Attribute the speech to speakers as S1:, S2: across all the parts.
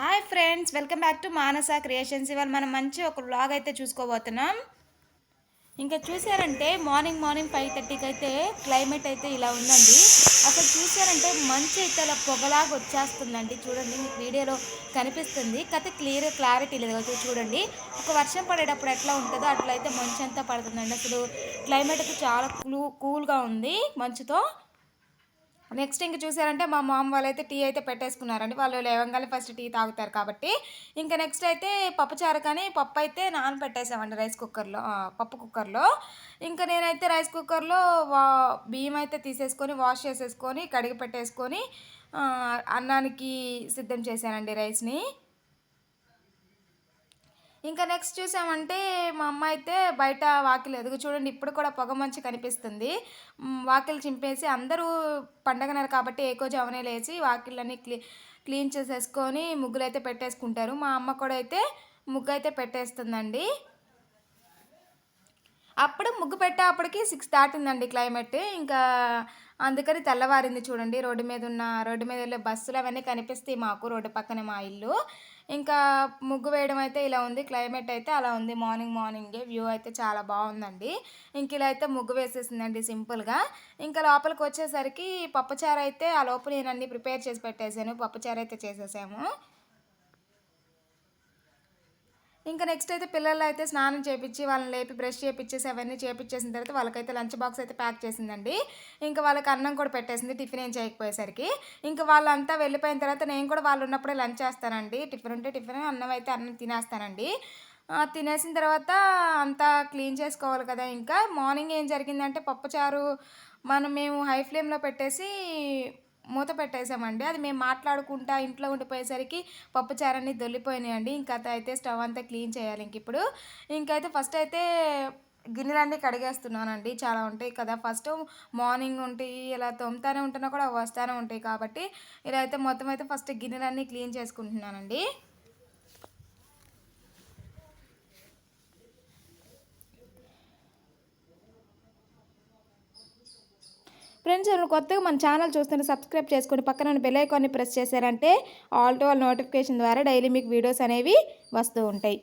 S1: Hi friends welcome back to Manasa creations ఇవాళ మనం మంచి ఒక బ్లాగ్ అయితే చూసుకోబోతున్నాం. ఇంకా చూసారంటే మార్నింగ్ మార్నింగ్ ఫైవ్ థర్టీకి అయితే క్లైమేట్ అయితే ఇలా ఉందండి. అసలు చూసారంటే మంచి అయితే అలా పొగలాగా వచ్చేస్తుందండి. చూడండి మీకు వీడియోలో కనిపిస్తుంది. కథ క్లియర్ క్లారిటీ లేదు కదా చూడండి. ఒక వర్షం పడేటప్పుడు ఎట్లా ఉంటుందో అట్లా అయితే మంచు అంతా పడుతుందండి. అసలు క్లైమేట్ అయితే చాలా కూల్ కూల్గా ఉంది మంచుతో. నెక్స్ట్ ఇంక చూసారంటే మా మామ వాళ్ళు అయితే టీ అయితే పెట్టేసుకున్నారండి. వాళ్ళు లేవంగానే ఫస్ట్ టీ తాగుతారు కాబట్టి. ఇంకా నెక్స్ట్ అయితే పప్పుచారు కానీ పప్పు అయితే నానబెట్టేసామండి రైస్ కుక్కర్లో పప్పు కుక్కర్లో. ఇంకా నేనైతే రైస్ కుక్కర్లో వా బియ్యం అయితే తీసేసుకొని వాష్ చేసేసుకొని కడిగి పెట్టేసుకొని అన్నానికి సిద్ధం చేశానండి రైస్ని. ఇంకా నెక్స్ట్ చూసామంటే మా అమ్మ అయితే బయట వాకిలి ఎదుగు చూడండి ఇప్పుడు కూడా పొగ మంచి కనిపిస్తుంది. వాకిలు చింపేసి అందరూ పండగనారు కాబట్టి ఏకోజామునే లేచి వాకిళ్ళని క్లీ క్లీన్ చేసేసుకొని ముగ్గులు అయితే పెట్టేసుకుంటారు. మా అమ్మ కూడా అయితే ముగ్గు అయితే పెట్టేస్తుందండి. అప్పుడు ముగ్గు పెట్టేప్పటికి సిక్స్ దాటిందండి క్లైమేట్ ఇంకా అందుకని తెల్లవారింది చూడండి రోడ్డు మీద ఉన్న రోడ్డు మీద వెళ్ళే బస్సులు అవన్నీ కనిపిస్తాయి మాకు రోడ్డు పక్కనే మా ఇల్లు. ఇంకా ముగ్గు వేయడం అయితే ఇలా ఉంది క్లైమేట్ అయితే అలా ఉంది. మార్నింగ్ మార్నింగే వ్యూ అయితే చాలా బాగుందండి. ఇంక ఇలా అయితే ముగ్గు వేసేసిందండి సింపుల్గా ఇంకా లోపలికి వచ్చేసరికి పప్పుచారు అయితే ఆ లోపల నేను అన్ని ప్రిపేర్ చేసి పెట్టేశాను. పప్పుచారు అయితే చేసేసాము. ఇంకా నెక్స్ట్ అయితే పిల్లలు అయితే స్నానం చేపించి వాళ్ళని లేపి బ్రష్ చేపించేసి అవన్నీ చేపించేసిన తర్వాత వాళ్ళకైతే లంచ్ బాక్స్ అయితే ప్యాక్ చేసిందండి. ఇంకా వాళ్ళకి అన్నం కూడా పెట్టేసింది టిఫిన్ ఏం చేయకపోయేసరికి. ఇంకా వాళ్ళంతా వెళ్ళిపోయిన తర్వాత నేను కూడా వాళ్ళు ఉన్నప్పుడే లంచ్ చేస్తానండి. టిఫిన్ ఉంటే టిఫిన్ అన్నం అయితే అన్నం తినేస్తానండి. తినేసిన తర్వాత అంతా క్లీన్ చేసుకోవాలి కదా ఇంకా. మార్నింగ్ ఏం జరిగిందంటే పప్పుచారు మనం మేము హై ఫ్లేమ్లో పెట్టేసి మూత పెట్టేసామండి అది మేము మాట్లాడుకుంటా ఇంట్లో ఉండిపోయేసరికి పప్పు చారన్నీ దొల్లిపోయినాయండి. ఇంకా అయితే స్టవ్ అంతా క్లీన్ చేయాలి ఇంక ఇప్పుడు. ఇంకైతే ఫస్ట్ అయితే గిన్నెలన్నీ కడిగేస్తున్నానండి. చాలా ఉంటాయి కదా. ఫస్ట్ మార్నింగ్ ఉంటాయి ఇలా తొమ్ముతానే ఉంటున్నా కూడా వస్తానే ఉంటాయి కాబట్టి ఇలా అయితే మొత్తం అయితే ఫస్ట్ గిన్నెలన్నీ క్లీన్ చేసుకుంటున్నానండి. ఫ్రెండ్స్ ఎవరు కొత్తగా మన ఛానల్ చూస్తుంటే సబ్స్క్రైబ్ చేసుకుని పక్కన బెల్ ఐకాన్ని ప్రెస్ చేశారంటే ఆల్ టు ఆల్ నోటిఫికేషన్ ద్వారా డైలీ మీకు వీడియోస్ అనేవి వస్తూ ఉంటాయి.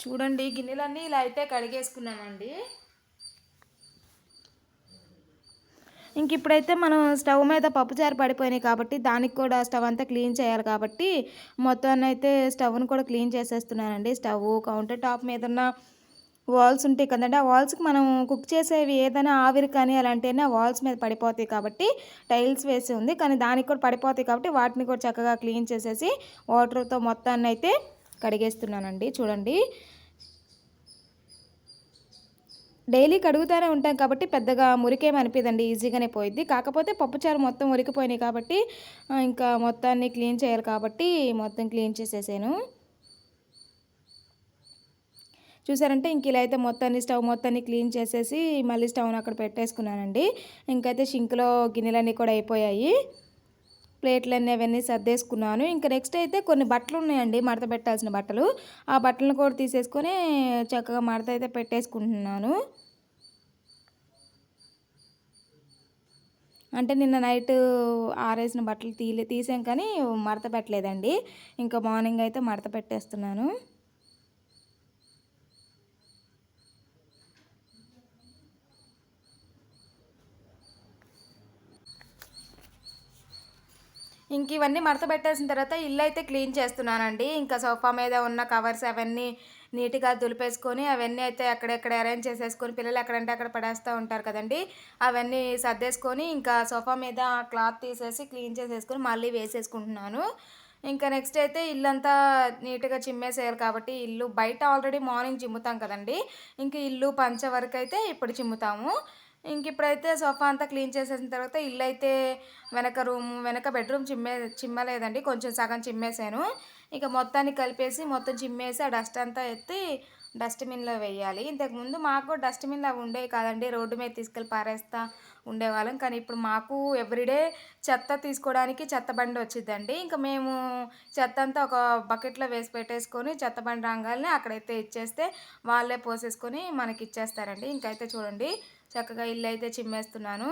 S1: చూడండి గిన్నెలన్నీ ఇలా అయితే కడిగేసుకున్నానండి ఇంక ఇప్పుడైతే మనం స్టవ్ మీద పప్పుచారు పడిపోయినాయి కాబట్టి దానికి కూడా స్టవ్ అంతా క్లీన్ చేయాలి కాబట్టి మొత్తాన్ని అయితే స్టవ్ను కూడా క్లీన్ చేసేస్తున్నానండి. స్టవ్ కౌంటర్ టాప్ మీద ఉన్న వాల్స్ ఉంటాయి కదండి ఆ వాల్స్కి మనం కుక్ చేసేవి ఏదైనా ఆవిరి కానీ అలాంటివన్నీ ఆ వాల్స్ మీద పడిపోతాయి కాబట్టి టైల్స్ వేసి ఉంది. కానీ దానికి కూడా పడిపోతాయి కాబట్టి వాటిని కూడా చక్కగా క్లీన్ చేసేసి వాటర్తో మొత్తాన్ని అయితే కడిగేస్తున్నానండి. చూడండి. డైలీ కడుగుతూనే ఉంటాం కాబట్టి పెద్దగా మురికేం అనిపిదండి ఈజీగానే పోయిద్ది. కాకపోతే పప్పుచారు మొత్తం ఉరికిపోయినాయి కాబట్టి ఇంకా మొత్తాన్ని క్లీన్ చేయాలి కాబట్టి మొత్తం క్లీన్ చేసేసాను. చూసారంటే ఇంక ఇలా అయితే మొత్తాన్ని స్టవ్ మొత్తాన్ని క్లీన్ చేసేసి మళ్ళీ స్టవ్ను అక్కడ పెట్టేసుకున్నానండి. ఇంకైతే షింక్లో గిన్నెలన్నీ కూడా అయిపోయాయి. ప్లేట్లన్నీ అవన్నీ సర్దేసుకున్నాను. ఇంకా నెక్స్ట్ అయితే కొన్ని బట్టలు ఉన్నాయండి మడత పెట్టాల్సిన బట్టలు. ఆ బట్టలను కూడా తీసేసుకొని చక్కగా మడత అయితే పెట్టేసుకుంటున్నాను. అంటే నిన్న నైట్ ఆరేసిన బట్టలు తీలే తీసాం కానీ మడత పెట్టలేదండి. ఇంకా మార్నింగ్ అయితే మడత పెట్టేస్తున్నాను. ఇంక ఇవన్నీ మడత పెట్టేసిన తర్వాత ఇల్లు అయితే క్లీన్ చేస్తున్నానండి. ఇంకా సోఫా మీద ఉన్న కవర్స్ అవన్నీ నీట్గా దులిపేసుకొని అవన్నీ అయితే అక్కడెక్కడ అరేంజ్ చేసేసుకొని పిల్లలు ఎక్కడంటే అక్కడ పడేస్తూ ఉంటారు కదండి. అవన్నీ సర్దేసుకొని ఇంకా సోఫా మీద క్లాత్ తీసేసి క్లీన్ చేసేసుకొని మళ్ళీ వేసేసుకుంటున్నాను. ఇంకా నెక్స్ట్ అయితే ఇల్లంతా నీట్గా చిమ్మేసేయాలి కాబట్టి ఇల్లు బయట ఆల్రెడీ మార్నింగ్ చిమ్ముతాం కదండి. ఇంక ఇల్లు పంచ వరకు అయితే ఇప్పుడు చిమ్ముతాము. ఇంక ఇప్పుడైతే సోఫా అంతా క్లీన్ చేసేసిన తర్వాత ఇల్లు అయితే వెనక రూమ్ వెనక బెడ్రూమ్ చిమ్మే చిమ్మలేదండి. కొంచెం సగం చిమ్మేసాను ఇక మొత్తాన్ని కలిపేసి మొత్తం చిమ్మేసి ఆ డస్ట్ అంతా ఎత్తి డస్ట్బిన్లో వేయాలి. ఇంతకుముందు మాకు డస్ట్బిన్లు అవి ఉండేవి కాదండి. రోడ్డు మీద తీసుకెళ్ళి పారేస్తా ఉండేవాళ్ళం. కానీ ఇప్పుడు మాకు ఎవ్రీడే చెత్త తీసుకోవడానికి చెత్త బండి వచ్చిందండి ఇంకా మేము చెత్త అంతా ఒక బకెట్లో వేసి పెట్టేసుకొని చెత్త బండి రంగాల్ని అక్కడైతే ఇచ్చేస్తే వాళ్ళే పోసేసుకొని మనకి ఇచ్చేస్తారండి. ఇంకైతే చూడండి. చక్కగా ఇల్లు అయితే చిమ్మేస్తున్నాను.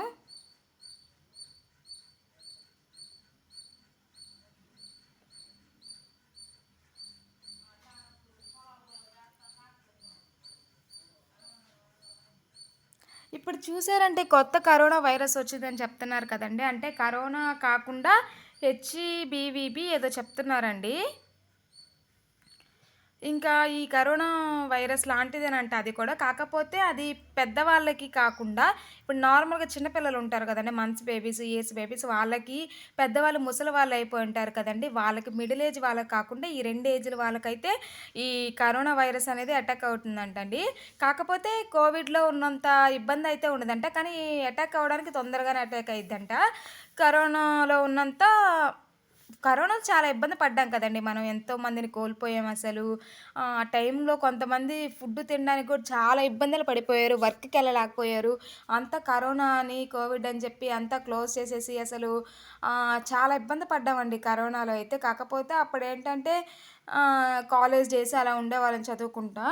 S1: ఇప్పుడు చూసారంటే కొత్త కరోనా వైరస్ వచ్చిందని చెప్తున్నారు కదండి. అంటే కరోనా కాకుండా హెచ్ఈబీవీబీ ఏదో చెప్తున్నారండి. ఇంకా ఈ కరోనా వైరస్ లాంటిదేనంట అది కూడా. కాకపోతే అది పెద్దవాళ్ళకి కాకుండా ఇప్పుడు నార్మల్గా చిన్నపిల్లలు ఉంటారు కదండి మంత్స్ బేబీస్ ఇయర్స్ బేబీస్ వాళ్ళకి పెద్దవాళ్ళు ముసలి వాళ్ళు అయిపోయి ఉంటారు కదండి. వాళ్ళకి మిడిల్ ఏజ్ వాళ్ళకి కాకుండా ఈ రెండు ఏజ్ల వాళ్ళకైతే ఈ కరోనా వైరస్ అనేది అటాక్ అవుతుందంటండి. కాకపోతే కోవిడ్లో ఉన్నంత ఇబ్బంది అయితే ఉండదంట కానీ అటాక్ అవ్వడానికి తొందరగానే అటాక్ అయిద్దంట. కరోనాలో ఉన్నంత కరోనా చాలా ఇబ్బంది పడ్డాం కదండీ మనం. ఎంతో మందిని కోల్పోయాం అసలు. ఆ టైంలో కొంతమంది ఫుడ్ తినడానికి కూడా చాలా ఇబ్బందులు పడిపోయారు. వర్క్కి వెళ్ళలేకపోయారు అంతా కరోనా అని, కోవిడ్ అని చెప్పి అంతా క్లోజ్ చేసేసి అసలు చాలా ఇబ్బంది పడ్డామండి కరోనాలో అయితే. కాకపోతే అప్పుడు ఏంటంటే కాలేజ్ డేస్ అలా ఉండేవాళ్ళని చదువుకుంటా.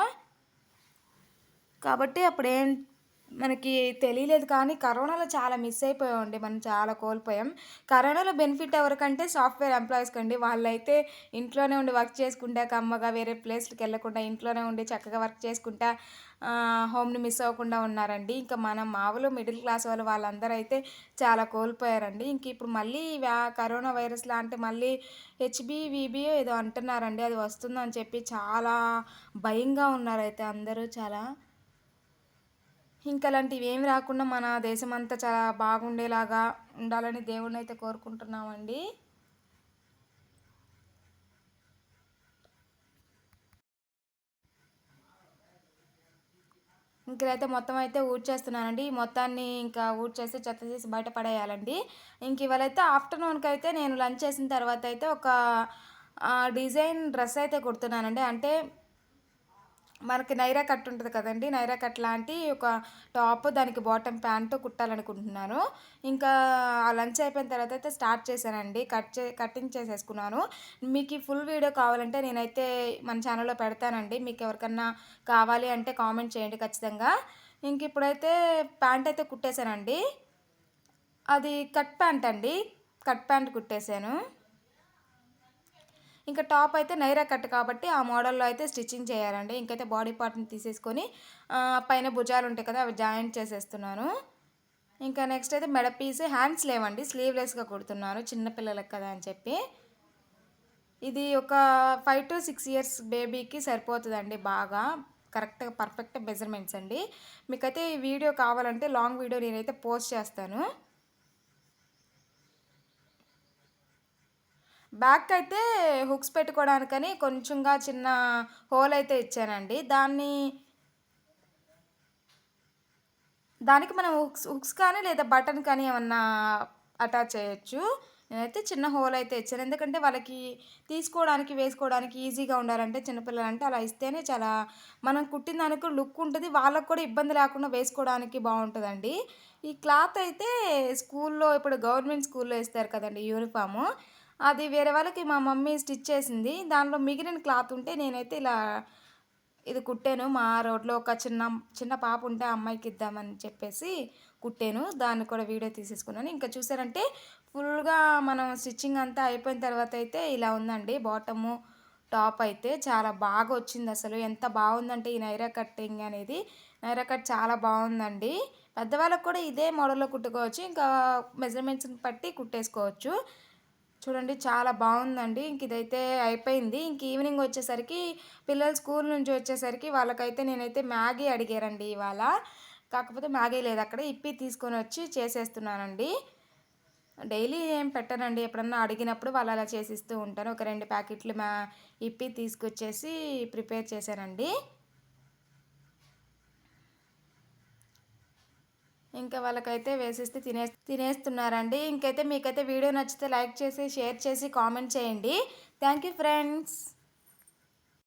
S1: కాబట్టి అప్పుడు ఏం మనకి తెలియలేదు కానీ కరోనాలో చాలా మిస్ అయిపోయామండి. మనం చాలా కోల్పోయాం. కరోనాలో బెనిఫిట్ ఎవరికంటే సాఫ్ట్వేర్ ఎంప్లాయీస్కి అండి. వాళ్ళైతే ఇంట్లోనే ఉండి వర్క్ చేసుకుంటా కమ్మగా వేరే ప్లేస్కి వెళ్ళకుండా ఇంట్లోనే ఉండి చక్కగా వర్క్ చేసుకుంటా హోమ్ని మిస్ అవ్వకుండా ఉన్నారండి. ఇంకా మనం మామూలు మిడిల్ క్లాస్ వాళ్ళు వాళ్ళందరూ అయితే చాలా కోల్పోయారండి. ఇంక ఇప్పుడు మళ్ళీ వ్యా కరోనా వైరస్ లాంటి మళ్ళీ హెచ్బివిబి ఏదో అంటున్నారండి. అది వస్తుందని చెప్పి చాలా భయంగా ఉన్నారైతే అందరూ చాలా. ఇంకా అలాంటివి ఏమి రాకుండా మన దేశం అంతా చాలా బాగుండేలాగా ఉండాలని దేవుడిని అయితే కోరుకుంటున్నామండి. ఇంకైతే మొత్తం అయితే ఊడ్చేస్తున్నానండి ఈ మొత్తాన్ని ఇంకా ఊడ్చేసి చెత్త చేసి బయట పడేయాలండి. ఇంక ఇవాళైతే ఆఫ్టర్నూన్కి అయితే నేను లంచ్ చేసిన తర్వాత అయితే ఒక డిజైన్ డ్రెస్ అయితే కుడుతున్నానండి. అంటే మనకి నైరా కట్ ఉంటుంది కదండి. నైరా కట్ లాంటి ఒక టాప్ దానికి బాటమ్ ప్యాంటు కుట్టాలనుకుంటున్నాను. ఇంకా ఆ లంచ్ అయిపోయిన తర్వాత అయితే స్టార్ట్ చేశానండి. కట్ చే కటింగ్ చేసేసుకున్నాను. మీకు ఈ ఫుల్ వీడియో కావాలంటే నేనైతే మన ఛానల్లో పెడతానండి. మీకు ఎవరికన్నా కావాలి అంటే కామెంట్ చేయండి ఖచ్చితంగా. ఇంక ఇప్పుడైతే ప్యాంట్ అయితే కుట్టేశానండి. అది కట్ ప్యాంట్ అండి. కట్ ప్యాంట్ కుట్టేశాను. ఇంకా టాప్ అయితే నైరా కట్ కాబట్టి ఆ మోడల్లో అయితే స్టిచ్చింగ్ చేయాలండి. ఇంకైతే బాడీ పార్ట్ని తీసేసుకొని పైన భుజాలు ఉంటాయి కదా అవి జాయింట్ చేసేస్తున్నాను. ఇంకా నెక్స్ట్ అయితే మెడ పీస్ హ్యాండ్స్ లేవండి స్లీవ్లెస్గా కుడుతున్నాను చిన్నపిల్లలకు కదా అని చెప్పి. ఇది ఒక ఫైవ్ టు సిక్స్ ఇయర్స్ బేబీకి సరిపోతుందండి బాగా. కరెక్ట్గా పర్ఫెక్ట్ మెజర్మెంట్స్ అండి. మీకైతే ఈ వీడియో కావాలంటే లాంగ్ వీడియో నేనైతే పోస్ట్ చేస్తాను. బ్యాక్ అయితే హుక్స్ పెట్టుకోవడానికని కొంచెంగా చిన్న హోల్ అయితే ఇచ్చానండి. దాన్ని దానికి మనం హుక్స్ హుక్స్ కానీ లేదా బటన్ కానీ ఏమన్నా అటాచ్ చేయొచ్చు. నేనైతే చిన్న హోల్ అయితే ఇచ్చాను. ఎందుకంటే వాళ్ళకి తీసుకోవడానికి వేసుకోవడానికి ఈజీగా ఉండాలంటే చిన్నపిల్లలు అంటే అలా ఇస్తేనే చాలా మనం కుట్టిన దానికి లుక్ ఉంటుంది. వాళ్ళకు కూడా ఇబ్బంది లేకుండా వేసుకోవడానికి బాగుంటుందండి. ఈ క్లాత్ అయితే స్కూల్లో ఇప్పుడు గవర్నమెంట్ స్కూల్లో ఇస్తారు కదండి యూనిఫాము. అది వేరే వాళ్ళకి మా మమ్మీ స్టిచ్ చేసింది. దానిలో మిగిలిన క్లాత్ ఉంటే నేనైతే ఇలా ఇది కుట్టాను. మా రోడ్లో ఒక చిన్న చిన్న పాప ఉంటే అమ్మాయికి ఇద్దామని చెప్పేసి కుట్టాను. దాన్ని కూడా వీడియో తీసేసుకున్నాను. ఇంకా చూసారంటే ఫుల్గా మనం స్టిచ్చింగ్ అంతా అయిపోయిన తర్వాత అయితే ఇలా ఉందండి. బాటము టాప్ అయితే చాలా బాగా వచ్చింది అసలు. ఎంత బాగుందంటే ఈ నైరా కట్టింగ్ అనేది. నైరా కట్ చాలా బాగుందండి. పెద్దవాళ్ళకు కూడా ఇదే మోడల్లో కుట్టుకోవచ్చు. ఇంకా మెజర్మెంట్స్ని బట్టి కుట్టేసుకోవచ్చు. చూడండి చాలా బాగుందండి. ఇంక ఇదైతే అయిపోయింది. ఇంక ఈవినింగ్ వచ్చేసరికి పిల్లలు స్కూల్ నుంచి వచ్చేసరికి వాళ్ళకైతే నేనైతే మ్యాగీ అడిగారండి ఇవాళ. కాకపోతే మ్యాగీ లేదు అక్కడ. ఇప్పి తీసుకొని వచ్చి చేసేస్తున్నానండి. డైలీ ఏం పెట్టనండి. ఎప్పుడన్నా అడిగినప్పుడు వాళ్ళు అలా చేసిస్తూ ఉంటాను ఒక రెండు ప్యాకెట్లు మ్యా ఇప్పి తీసుకొచ్చేసి ప్రిపేర్ చేశానండి. ఇంకా వాళ్ళకైతే వేసేస్తే తినే తినేస్తున్నారండి. ఇంకైతే మీకైతే వీడియో నచ్చితే లైక్ చేసి షేర్ చేసి కామెంట్ చేయండి. Thank you friends.